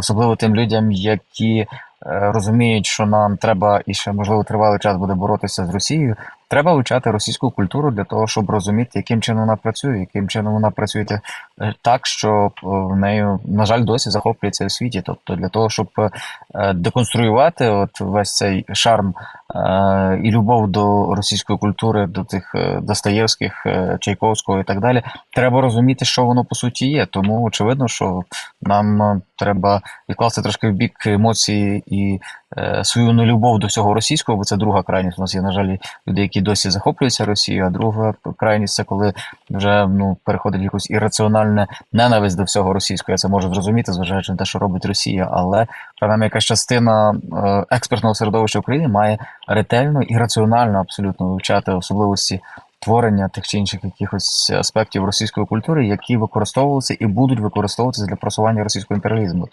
особливо тим людям, які е, розуміють, що нам треба і ще можливо тривалий час буде боротися з Росією. Треба вивчати російську культуру для того, щоб розуміти, яким чином вона працює, яким чином вона працює е, так, що е, в нею, на жаль, досі захоплюється у світі. Тобто для того, щоб деконструювати от весь цей шарм і любов до російської культури, до тих е, Достоєвських, е, Чайковського і так далі, треба розуміти, що воно по суті є. Тому очевидно, що нам е, треба відкласти трошки в бік емоції і е, свою нелюбов до всього російського, бо це друга крайність. У нас є, на жаль, люди, які досі захоплюються Росією, а друга крайність це коли вже ну переходить якусь ірраціональне ненависть до всього російського. Я це можу зрозуміти, зважаючи на те, що робить Росія, але принаймні якась частина е, експертного середовища України має ретельно і раціонально абсолютно вивчати особливості творення тих чи інших якихось аспектів російської культури, які використовувалися і будуть використовуватися для просування російського імперіалізму.